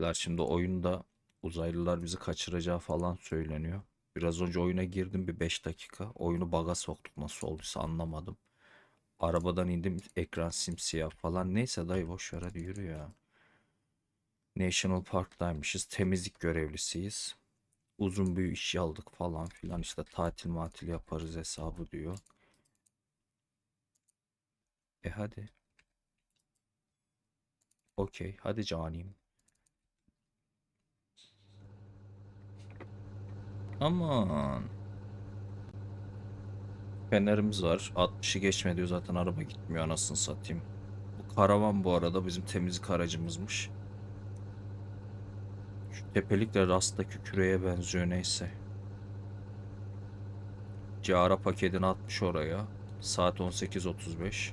Lar Şimdi oyunda uzaylılar bizi kaçıracağı falan söyleniyor. Biraz önce oyuna girdim bir 5 dakika. Oyunu baga soktuk nasıl olduysa anlamadım. Arabadan indim ekran simsiyah falan. Neyse dayı boş ver hadi yürü ya. National Park'taymışız. Temizlik görevlisiyiz. Uzun bir iş aldık falan filan işte tatil matil yaparız hesabı diyor. E hadi. Okey hadi canim. Aman. Fenerimiz var. 60'ı geçme diyor zaten araba gitmiyor anasını satayım. Bu karavan bu arada bizim temizlik aracımızmış. Şu tepelik rastaki küreye benziyor neyse. Cara paketini atmış oraya. Saat 18.35.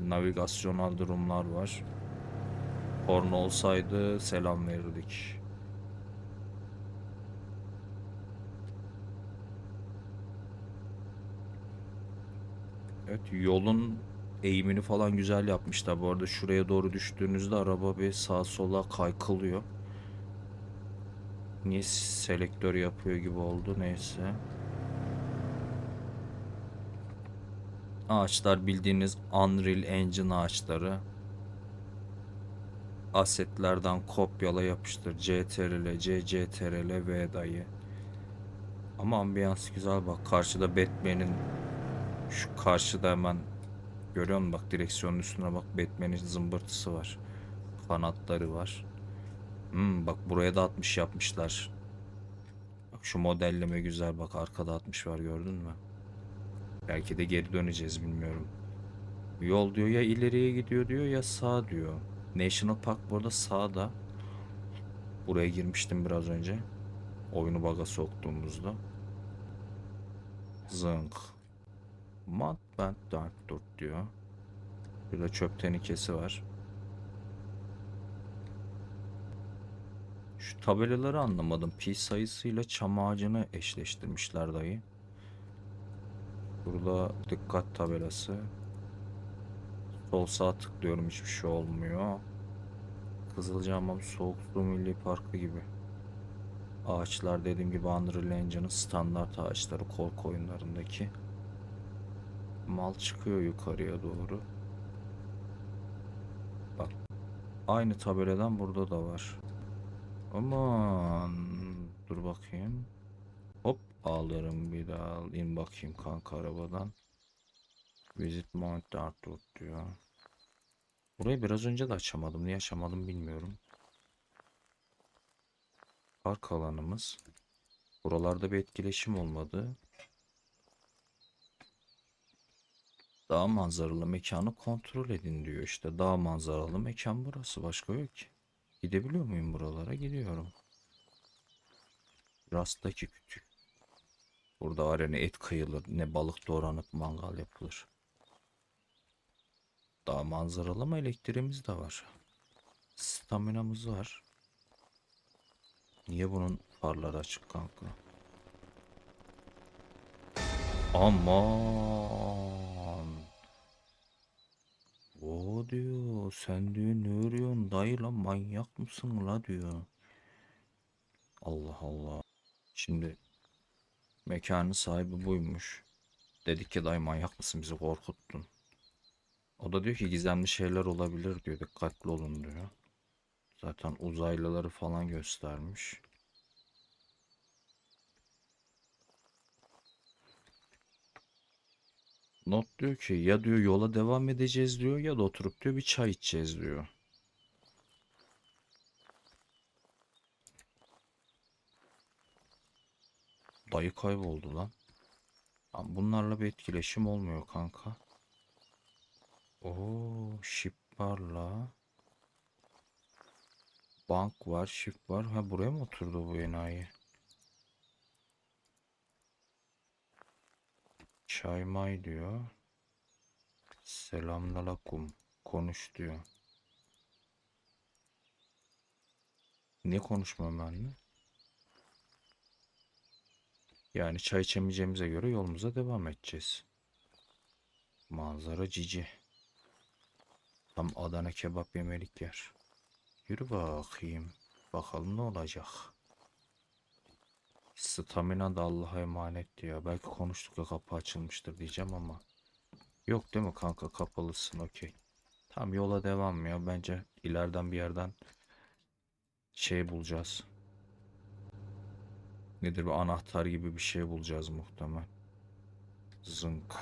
Navigasyonel durumlar var. Korna olsaydı selam verirdik. Evet yolun eğimini falan güzel yapmışlar. Bu arada şuraya doğru düştüğünüzde araba bir sağa sola kaykılıyor. Niye selektör yapıyor gibi oldu neyse. Ağaçlar bildiğiniz Unreal Engine ağaçları. Asetlerden kopyala yapıştır. CTRL, C, CTRL, V dayı. Ama ambiyans güzel bak. Karşıda Batman'in şu karşıda hemen görüyor musun? Bak direksiyonun üstüne bak. Batman'in zımbırtısı var. Kanatları var. Hmm, bak buraya da 60 yapmışlar. Bak şu modelleme güzel bak. Arkada 60 var gördün mü? Belki de geri döneceğiz bilmiyorum. Yol diyor ya ileriye gidiyor diyor ya sağ diyor. National Park burada sağda. Buraya girmiştim biraz önce. Oyunu baga soktuğumuzda. Zınk. Mad Band Dark Dur diyor. Burada çöp tenekesi var. Şu tabelaları anlamadım. Pi sayısıyla çam ağacını eşleştirmişler dayı. Burada dikkat tabelası. Sol sağ tıklıyorum hiçbir şey olmuyor. Kızılcahamam Soğuk Su Milli Parkı gibi. Ağaçlar dediğim gibi Unreal Engine'ın standart ağaçları korku oyunlarındaki. Mal çıkıyor yukarıya doğru. Bak. Aynı tabeladan burada da var. Aman. Dur bakayım. Hop alırım bir daha. İn bakayım kanka arabadan. Visit Mount Arthur diyor. Burayı biraz önce de açamadım. Niye açamadım bilmiyorum. Park alanımız. Buralarda bir etkileşim olmadı. Dağ manzaralı mekanı kontrol edin diyor işte. Dağ manzaralı mekan burası. Başka yok ki. Gidebiliyor muyum buralara? Gidiyorum. Rastaki kütük. Burada var ya ne et kıyılır ne balık doğranıp mangal yapılır. Dağ manzaralı ama elektriğimiz de var. Staminamız var. Niye bunun farları açık kanka? Aman. Diyor sen diyor ne örüyorsun dayı lan manyak mısın la diyor. Allah Allah. Şimdi mekanın sahibi buymuş. Dedik ki dayı manyak mısın bizi korkuttun. O da diyor ki gizemli şeyler olabilir diyor dikkatli olun diyor. Zaten uzaylıları falan göstermiş. Not diyor ki ya diyor yola devam edeceğiz diyor ya da oturup diyor bir çay içeceğiz diyor. Dayı kayboldu lan. Bunlarla bir etkileşim olmuyor kanka. Oo, ship var la. Bank var, ship var. Ha buraya mı oturdu bu enayi? Çay may diyor. Selamünaleyküm. Konuş diyor. Niye konuşmam benimle? Yani çay içemeyeceğimize göre yolumuza devam edeceğiz. Manzara cici. Tam Adana kebap yemelik yer. Yürü bakayım. Bakalım ne olacak. Stamina da Allah'a emanet ya. Belki konuştuk ya kapı açılmıştır diyeceğim ama. Yok değil mi kanka kapalısın okey. Tamam yola devam ya. Bence ileriden bir yerden şey bulacağız. Nedir bu anahtar gibi bir şey bulacağız muhtemelen. Zınk.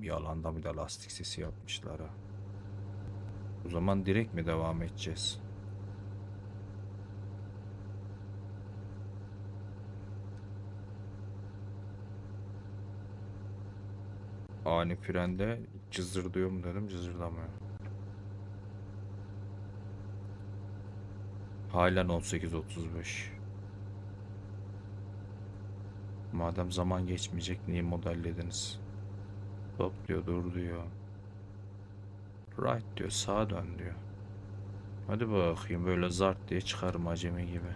Yalanda bir de lastik sesi yapmışlar ha. O zaman direkt mi devam edeceğiz? Ani frende cızırdıyor mu dedim cızırdamıyor. Halen 18.35. Madem zaman geçmeyecek niye modellediniz? Stop diyor dur diyor. Right diyor sağa dön diyor. Hadi bakayım böyle zart diye çıkarım acemi gibi.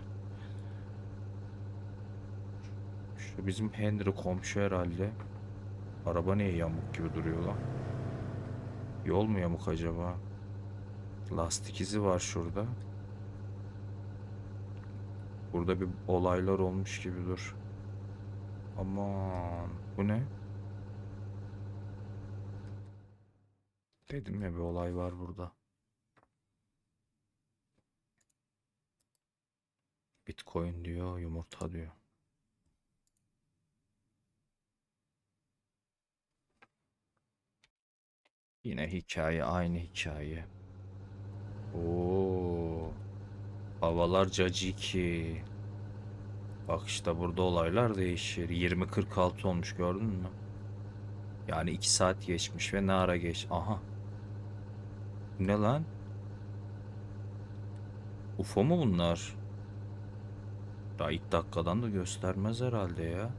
Şu bizim Henry komşu herhalde. Araba niye yamuk gibi duruyor lan? Yol mu yamuk acaba? Lastik izi var şurada. Burada bir olaylar olmuş gibi dur. Aman bu ne? Dedim ya bir olay var burada. Bitcoin diyor, yumurta diyor. Yine hikaye aynı hikaye. Oo. Havalar caciki. Bak işte burada olaylar değişir. 20.46 olmuş gördün mü? Yani 2 saat geçmiş ve ne ara geç. Aha. Ne lan? UFO mu bunlar? Daha ilk dakikadan da göstermez herhalde ya.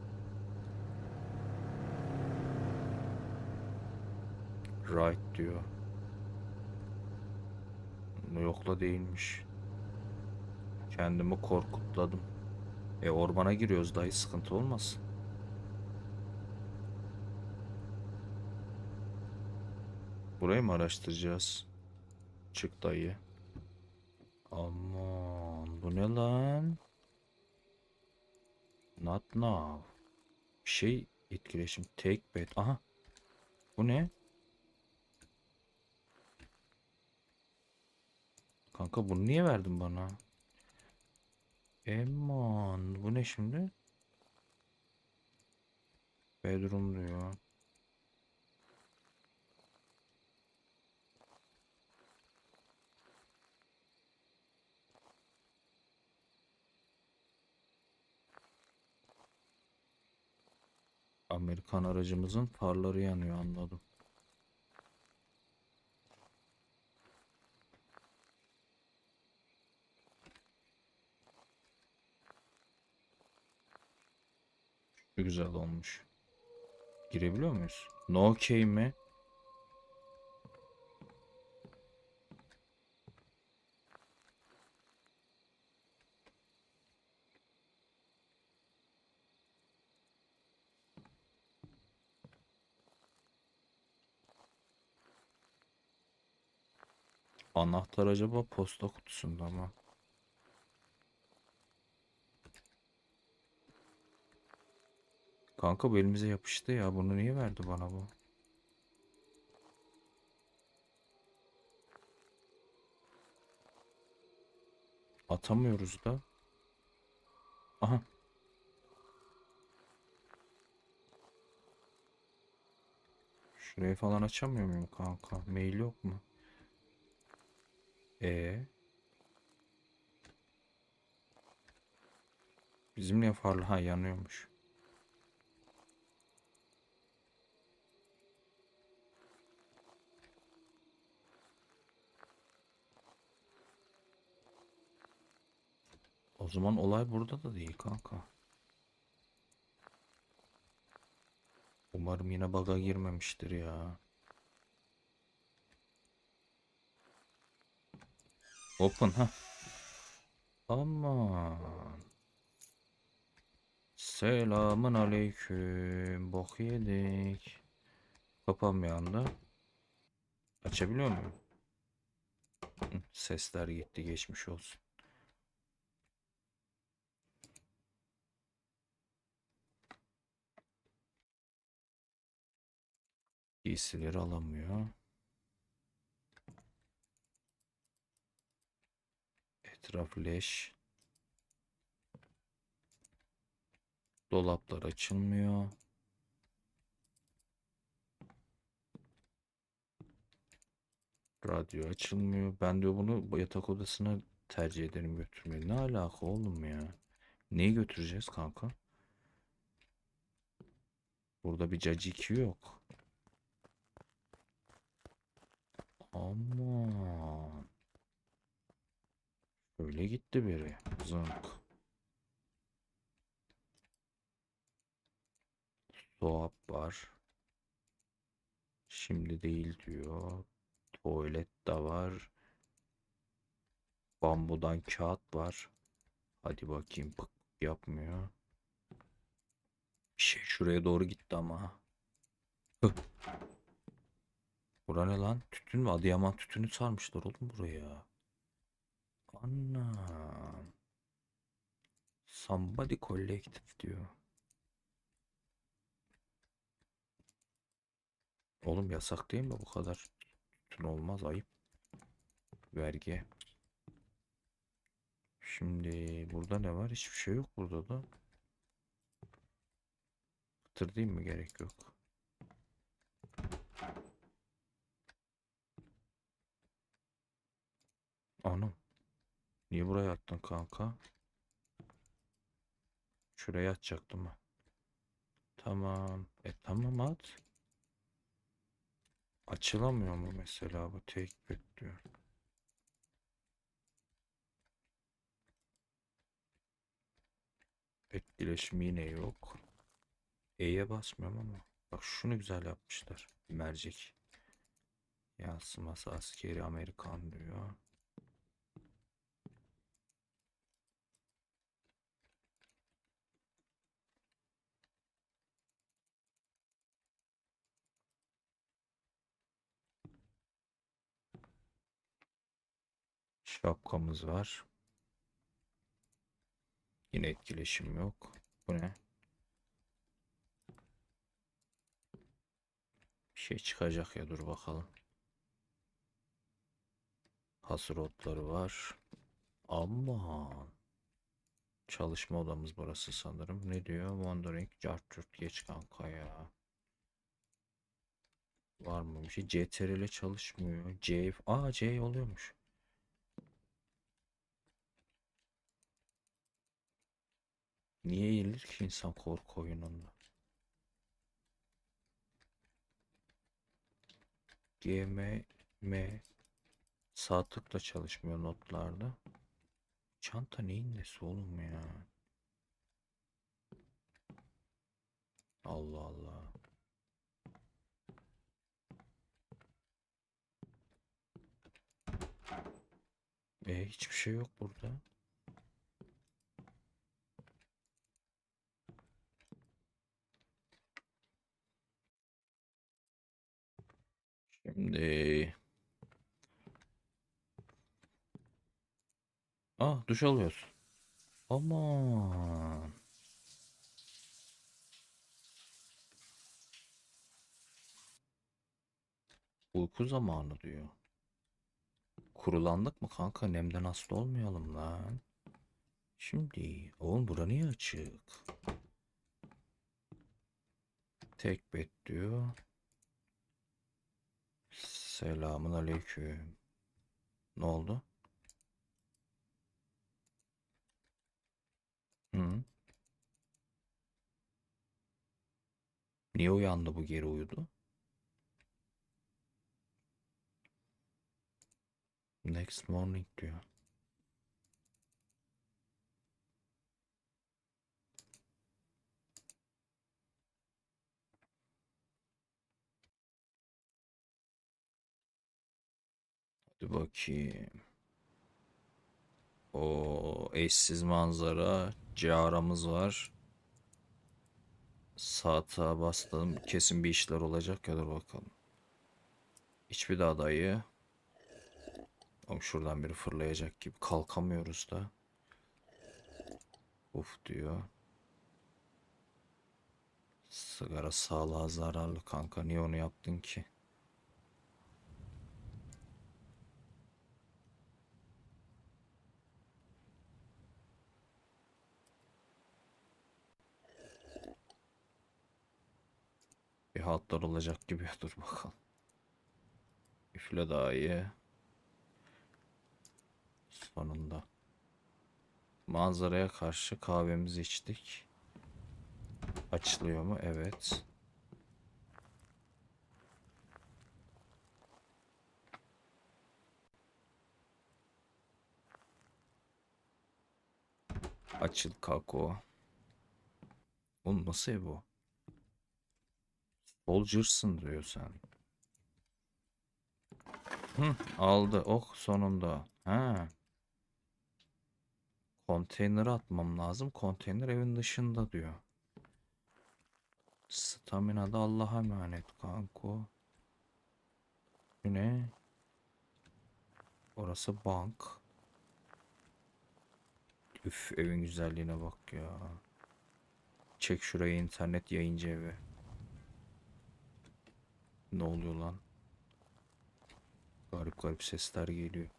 Right diyor. Yokla değilmiş. Kendimi korkutladım. E ormana giriyoruz dayı sıkıntı olmasın. Burayı mı araştıracağız? Çık dayı. Aman bu ne lan? Not now. Bir şey etkileşim. Take bet. Aha. Bu ne? Kanka bunu niye verdin bana? Aman bu ne şimdi? Bedroom diyor. Amerikan aracımızın farları yanıyor anladım. Güzel olmuş. Girebiliyor muyuz? No key mi? Anahtar acaba posta kutusunda mı? Kanka bu elimize yapıştı ya. Bunu niye verdi bana bu? Atamıyoruz da. Aha. Şurayı falan açamıyor muyum kanka? Mail yok mu? E Bizim niye farlı? Ha yanıyormuş. O zaman olay burada da değil kanka. Umarım yine bug'a girmemiştir ya. Open ha. Aman. Selamın aleyküm. Bok yedik. Kapanmayan da. Açabiliyor muyum? Sesler gitti geçmiş olsun. Giysileri alamıyor. Etraf leş. Dolaplar açılmıyor. Radyo açılmıyor. Ben diyor bunu bu yatak odasına tercih ederim götürmeyi. Ne alaka oğlum ya? Neyi götüreceğiz kanka? Burada bir caciki yok. Aman. Öyle gitti biri. Zınk. Soğap var. Şimdi değil diyor. Tuvalet de var. Bambudan kağıt var. Hadi bakayım pık yapmıyor. Bir şey şuraya doğru gitti ama. Hıh. Bura ne lan? Tütün mü? Adıyaman tütünü sarmışlar oğlum buraya. Anam. Somebody Collective diyor. Oğlum yasak değil mi bu kadar? Tütün olmaz ayıp. Vergi. Şimdi burada ne var? Hiçbir şey yok burada da. Fıtır değil? Gerek yok. Anam. Niye buraya attın kanka? Şuraya atacaktım. Tamam. E tamam at. Açılamıyor mu mesela bu tek bit diyor. Etkileşim yine yok. E'ye basmıyorum ama. Bak şunu güzel yapmışlar. Mercek. Yansıması askeri Amerikan diyor. Şapkamız var. Yine etkileşim yok. Bu ne? Bir şey çıkacak ya dur bakalım. Hasır otları var. Aman. Çalışma odamız burası sanırım. Ne diyor? Wandering Carturt geç kanka ya. Var mı bir şey? CTRL çalışmıyor. C Aa C oluyormuş. Niye eğilir ki insan korku oyununda? G, M, M. Sağ tıkla çalışmıyor notlarda. Çanta neyin nesi oğlum ya? Allah Allah. E hiçbir şey yok burada. Şimdi Ah duş alıyoruz. Aman. Uyku zamanı diyor. Kurulandık mı kanka? Nemden hasta olmayalım lan. Şimdi oğlum bura niye açık? Tek bet diyor. Selamun aleyküm. Ne oldu? Hı? Niye uyandı bu geri uyudu? Next morning diyor. Hadi bakayım. O eşsiz manzara. Ciğaramız var. Saate bastım. Kesin bir işler olacak ya dur bakalım. Hiçbir daha dayı. O Bakalım şuradan biri fırlayacak gibi. Kalkamıyoruz da. Uf diyor. Sigara sağlığa zararlı kanka. Niye onu yaptın ki? Bir hatlar olacak gibi. Dur bakalım. Üfle daha iyi. Sonunda. Manzaraya karşı kahvemizi içtik. Açılıyor mu? Evet. Açıl kako. Oğlum nasıl o? Soldier'sın diyor sen. Hı, aldı. Oh sonunda. Ha. Konteynere atmam lazım. Konteyner evin dışında diyor. Stamina da Allah'a emanet kanko. Bu ne? Orası bank. Üf evin güzelliğine bak ya. Çek şuraya internet yayıncı evi. Ne oluyor lan? Garip garip sesler geliyor.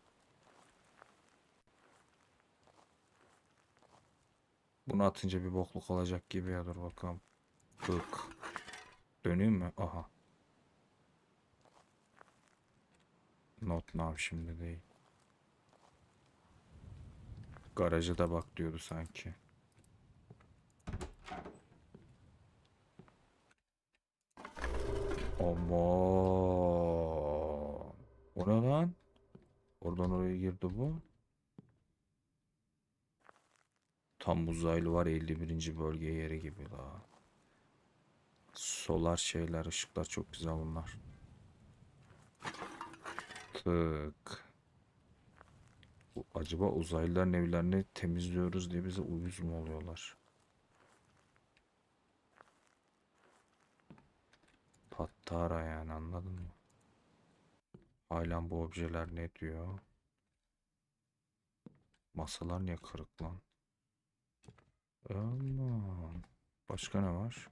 Bunu atınca bir bokluk olacak gibi ya dur bakalım. Hık. Döneyim mi? Aha. Not now şimdi değil. Garajı da bak diyordu sanki. Aman. O ne lan? Oradan oraya girdi bu. Tam uzaylı var 51. bölge yeri gibi la. Solar şeyler, ışıklar çok güzel bunlar. Tık. Bu- Acaba uzaylıların evlerini temizliyoruz diye bize uyuz mu oluyorlar? Pattara yani anladın mı? Halen bu objeler ne diyor? Masalar niye kırık lan? Aman. Başka ne var?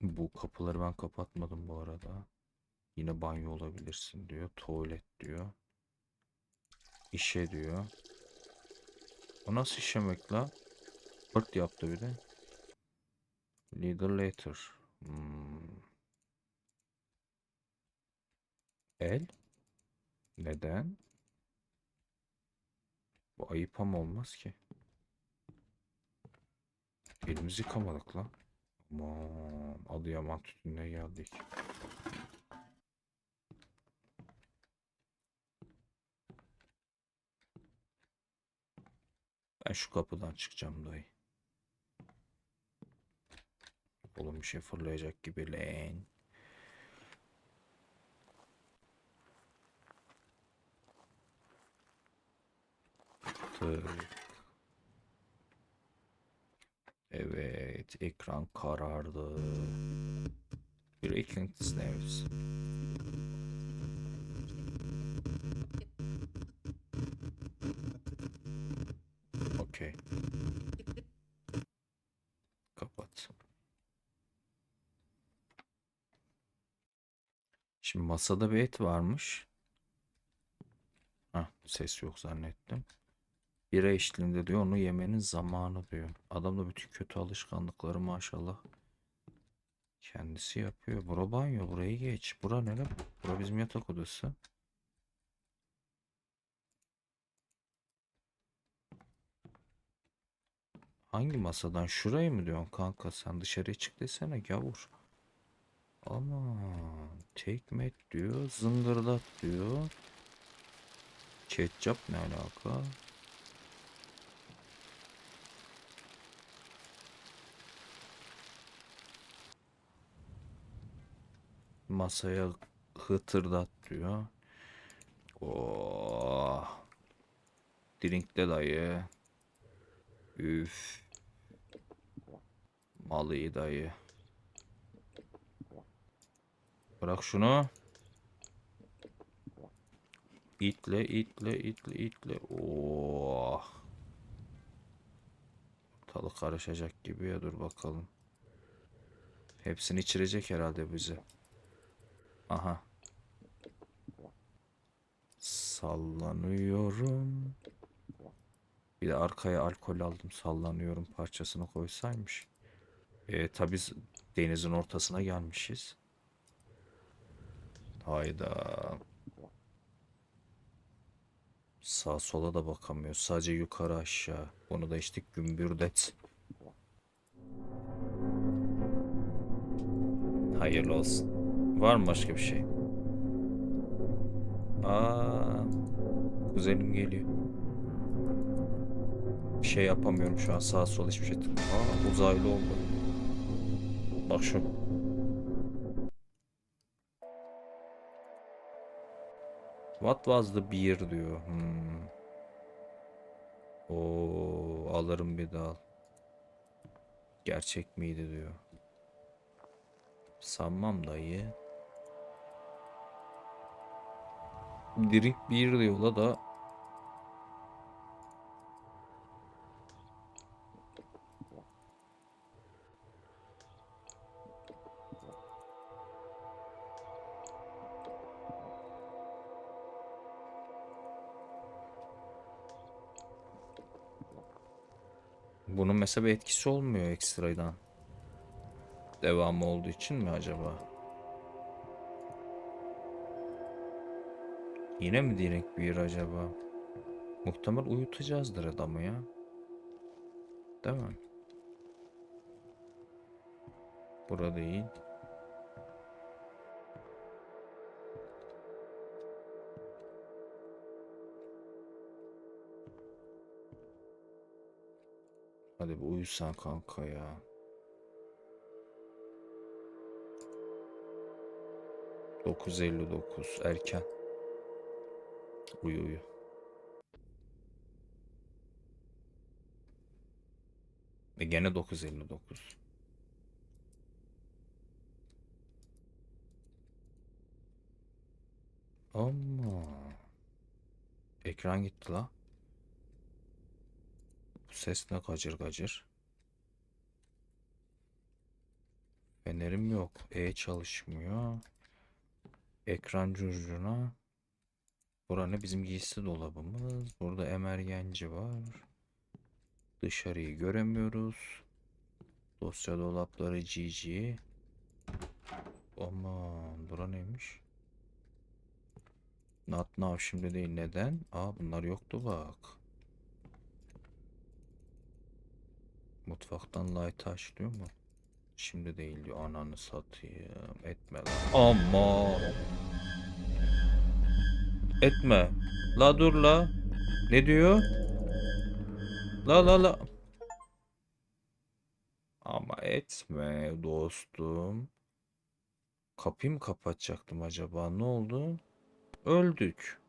Bu kapıları ben kapatmadım bu arada. Yine banyo olabilirsin diyor. Tuvalet diyor. İşe diyor. O nasıl işemek la? Pırt yaptı bir de. Leader later. Hmm. El? Neden? Bu ayıp ama olmaz ki. Elimizi yıkamadık lan. Aman Adıyaman tütününe geldik. Ben şu kapıdan çıkacağım dayı. Oğlum bir şey fırlayacak gibi lan. Evet, ekran karardı. Breaking news. Okey. Kapat. Şimdi masada bir et varmış. Hah, ses yok zannettim. Bira eşliğinde diyor onu yemenin zamanı diyor. Adam da bütün kötü alışkanlıkları maşallah kendisi yapıyor. Bura banyo burayı geç. Bura ne lan? Bura bizim yatak odası. Hangi masadan? Şurayı mı diyorsun kanka? Sen dışarıya çık desene gavur. Aman tekmet diyor. Zıngırdat diyor. Ketçap ne alaka? Masaya hıtırdat diyor. Oh. Drinkle dayı. Üf. Malıyı dayı. Bırak şunu. İtle, itle, itle, itle. Oh. Talı karışacak gibi ya dur bakalım. Hepsini içirecek herhalde bize. Aha. Sallanıyorum. Bir de arkaya alkol aldım. Sallanıyorum parçasını koysaymış. E tabi denizin ortasına gelmişiz. Hayda. Sağ sola da bakamıyor. Sadece yukarı aşağı. Bunu da içtik gümbürdet. Hayırlı olsun. Var mı başka bir şey? Aa, kuzenim geliyor. Bir şey yapamıyorum şu an sağa sola hiçbir şey. Aa, uzaylı oldu. Bak şu. What was the beer diyor. Hmm. Oo, alırım bir daha. Gerçek miydi diyor. Sanmam dayı. Drink beer diyor da. Mesela bir etkisi olmuyor ekstradan. Devamı olduğu için mi acaba? Yine mi direkt bir acaba? Muhtemel uyutacağızdır adamı ya. Değil mi? Burada değil. Hadi bir uyusan kanka ya. Dokuz elli dokuz erken. Uyu uyu. E gene 9.59. Ama ekran gitti la. Ses ne gacır gacır. Fenerim yok. E çalışmıyor. Ekran curcuna. Bura ne bizim giysi dolabımız. Burada emergenci var. Dışarıyı göremiyoruz. Dosya dolapları GG. Aman bura neymiş? Not now şimdi değil neden? Aa bunlar yoktu bak. Mutfaktan light açlıyor mu? Şimdi değil diyor. Ananı satayım. Etme lan. Ama. Etme. La dur la. Ne diyor? La la la. Ama etme dostum. Kapıyı mı kapatacaktım acaba? Ne oldu? Öldük.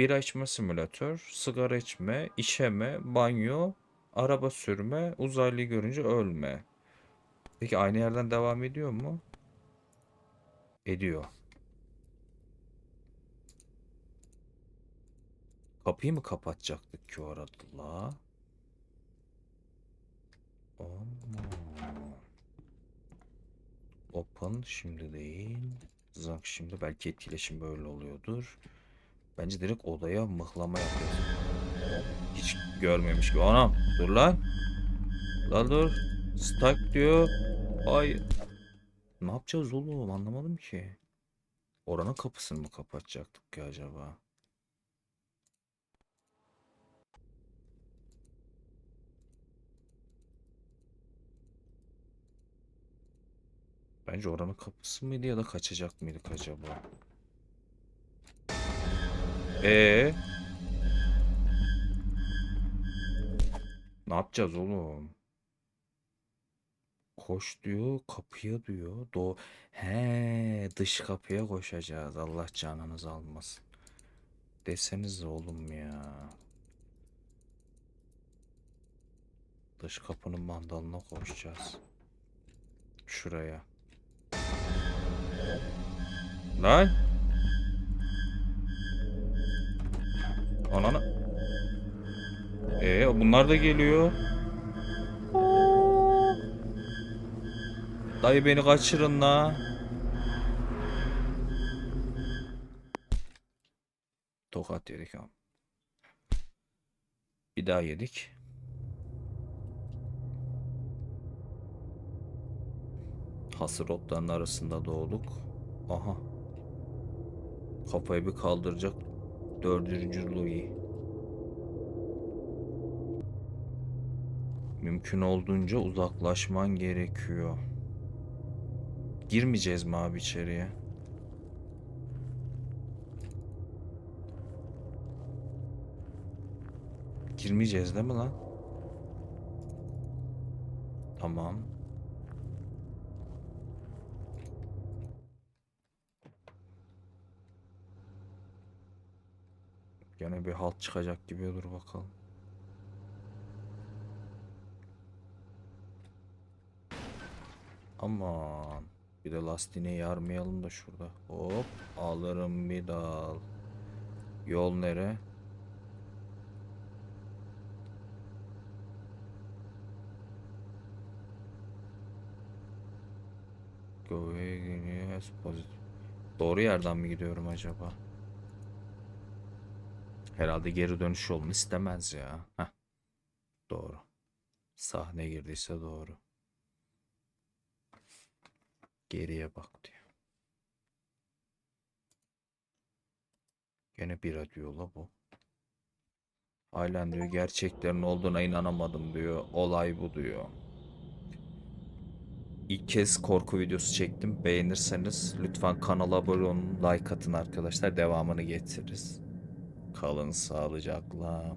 Bira içme simülatör, sigara içme, işeme, banyo, araba sürme, uzaylıyı görünce ölme. Peki aynı yerden devam ediyor mu? Ediyor. Kapıyı mı kapatacaktık ki o. Open şimdi değil. Zank şimdi belki etkileşim böyle oluyordur. Bence direkt odaya mıhlama yapıyoruz. Hiç görmemiş gibi. Anam dur lan. Lan dur. Stuck diyor. Ay. Ne yapacağız oğlum anlamadım ki. Oranın kapısını mı kapatacaktık ki acaba? Bence oranın kapısı mıydı ya da kaçacak mıydık acaba? Ee? Ne yapacağız oğlum? Koş diyor, kapıya diyor. Do He, dış kapıya koşacağız. Allah canınızı almasın. Deseniz oğlum ya. Dış kapının mandalına koşacağız. Şuraya. Lan Ananı. Ee bunlar da geliyor. Dayı beni kaçırın la. Tokat yedik abi. Bir daha yedik. Hasır otların arasında doğduk. Aha. Kafayı bir kaldıracak. Dördüncü Louis. Mümkün olduğunca uzaklaşman gerekiyor. Girmeyeceğiz mi abi içeriye? Girmeyeceğiz değil mi lan? Tamam. Gene bir halt çıkacak gibi dur bakalım. Aman. Bir de lastiğini yarmayalım da şurada. Hop. Alırım bir dal. Yol nere? Yes, pozitif. Doğru yerden mi gidiyorum acaba? Herhalde geri dönüş yolunu istemez ya. Heh. Doğru. Sahne girdiyse doğru. Geriye bak diyor. Gene bira diyor la bu. Halen diyor gerçeklerin olduğuna inanamadım diyor. Olay bu diyor. İlk kez korku videosu çektim. Beğenirseniz lütfen kanala abone olun, like atın arkadaşlar. Devamını getiririz. Kalın sağlıcakla.